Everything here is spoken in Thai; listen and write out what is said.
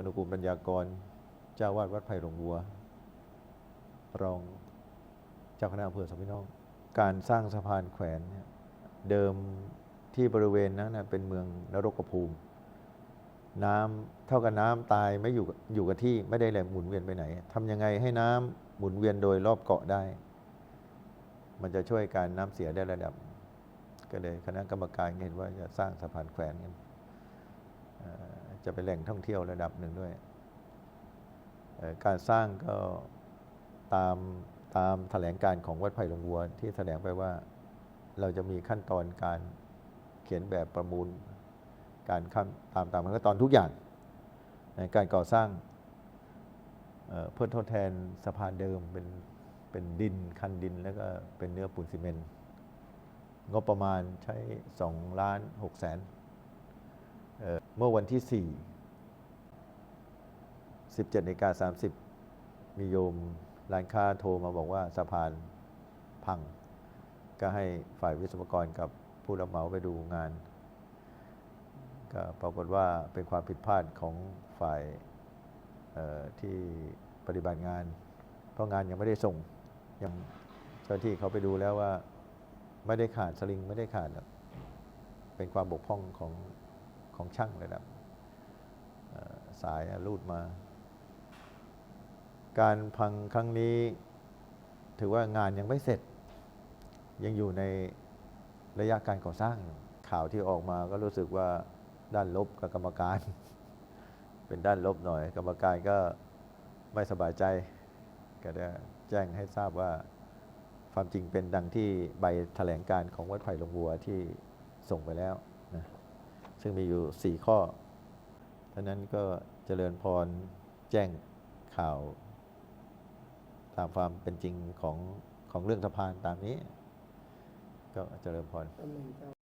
อนุกูลปัญญากร เจ้าวาดวัดไผ่หลวงวัว รองเจ้าคณะอำเภอสองพี่น้องการสร้างสะพานแขวนเนี่ยเดิมที่บริเวณนั้นเป็นเมืองนรกภูมิ น้ำเท่ากับน้ำตายไม่อยู่อยู่กับที่ไม่ได้แหลหมุนเวียนไปไหนทำยังไงให้น้ำหมุนเวียนโดยรอบเกาะได้ มันจะช่วยการน้ำเสียได้ระดับ ก็เลยคณะกรรมการเห็นว่าจะสร้างสะพานแขวนกัน จะเป็นแหล่งท่องเที่ยวระดับหนึ่งด้วย การสร้างก็ตามตามแถลงการของวัดไผ่หลวงวัวที่แสดงไปว่าเราจะมีขั้นตอนการเขียนแบบประมูล การขั้นตามตามขั้นตอนทุกอย่าง ในการก่อสร้างเเพื่อทดแทนสะพานเดิมเป็นเป็นดินคันดินแล้วก็เป็นเนื้อปูนซีเมนต์งบประมาณใช้2ล้าน6แสน เเมื่อวันที่ 4 17นาฬิกา30 มีโยมร้านค้าโทรมาบอกว่าสะพานพัง ก็ให้ฝ่ายวิศวกรกับผู้รับเหมาไปดูงาน ก็ปรากฏว่าเป็นความผิดพลาดของฝ่ายที่ปฏิบัติงาน เพราะงานยังไม่ได้ส่งยังเจ้าที่เขาไปดูแล้วว่าไม่ได้ขาดสลิงไม่ได้ขาดเป็นความบกพร่องของ ของช่างระดับสายรูดมา การพังครั้งนี้ถือว่างานยังไม่เสร็จ ยังอยู่ในระยะการก่อสร้างอยู่ข่าวที่ออกมาก็รู้สึกว่าด้านลบกับกรรมการ เป็นด้านลบหน่อย กรรมการก็ไม่สบายใจ ก็ได้แจ้งให้ทราบว่าความจริงเป็นดังที่ใบแถลงการของวัดไผ่หลวงวัวที่ส่งไปแล้ว ซึ่งมีอยู่ 4 ข้อท่านั้นก็เจริญพรแจ้งข่าว ตามความเป็นจริงของของเรื่องสะพานตามนี้ ก็เจริญพร